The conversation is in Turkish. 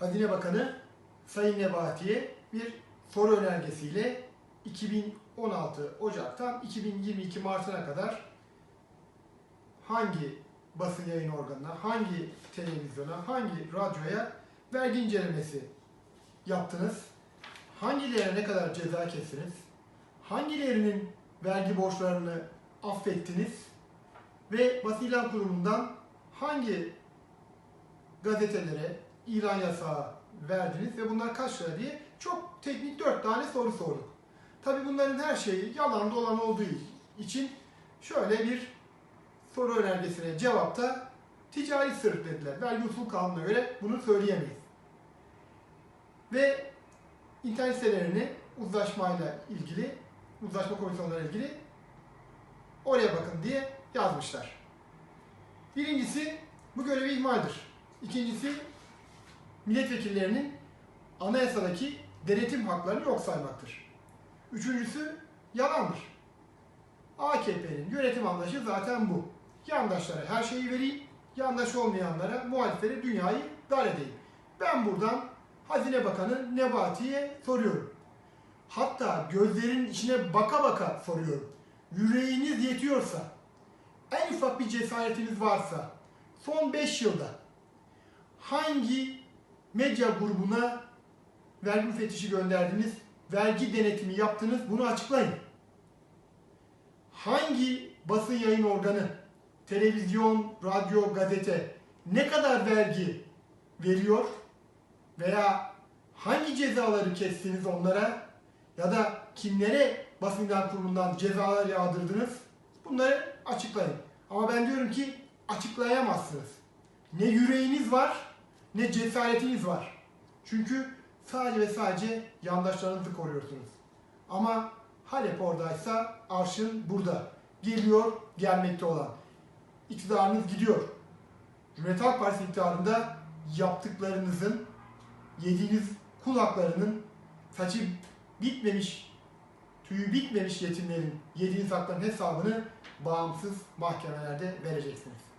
Hazine Bakanı Sayın Nebati'ye bir soru önergesiyle 2016 Ocak'tan 2022 Mart'ına kadar hangi basın yayın organına, hangi televizyona, hangi radyoya vergi incelemesi yaptınız? Hangilerine ne kadar ceza kestiniz? Hangilerinin vergi borçlarını affettiniz? Ve basın ilan kurumundan hangi gazetelere ilan yasağı verdiniz ve bunlar kaç lira diye çok teknik dört tane soru sorduk. Tabii bunların her şeyi yalan dolan olduğu için şöyle bir soru önergesine cevapta ticari sır dediler. Vergi usul kanununa göre bunu söyleyemeyiz. Ve internet sitelerini uzlaşmayla ilgili, uzlaşma komisyonlarıyla ilgili oraya bakın diye yazmışlar. Birincisi bu görevi ihmaldir. İkincisi milletvekillerinin anayasadaki denetim haklarını yok saymaktır. Üçüncüsü yalandır. AKP'nin yönetim anlayışı zaten bu. Yandaşlara her şeyi vereyim, yandaş olmayanlara, muhaliflere dünyayı dar edeyim. Ben buradan Hazine Bakanı Nebati'ye soruyorum. Hatta gözlerinin içine baka baka soruyorum. Yüreğiniz yetiyorsa, en ufak bir cesaretiniz varsa, son 5 yılda hangi medya grubuna vergi müfettişi gönderdiniz, vergi denetimi yaptınız bunu açıklayın. Hangi basın yayın organı, televizyon, radyo, gazete ne kadar vergi veriyor veya hangi cezaları kestiniz onlara ya da kimlere basın ilan kurumundan cezalar yağdırdınız bunları açıklayın. Ama ben diyorum ki açıklayamazsınız. Ne yüreğiniz var ne cesaretiniz var. Çünkü sadece ve sadece yandaşlarınızı koruyorsunuz. Ama Halep oradaysa arşın burada. Geliyor, gelmekte olan. İktidarınız gidiyor. Cumhuriyet Halk Partisi iktidarında yaptıklarınızın, yediğiniz kul haklarının, saçı bitmemiş, tüyü bitmemiş yetimlerin yediğiniz hakların hesabını bağımsız mahkemelerde vereceksiniz.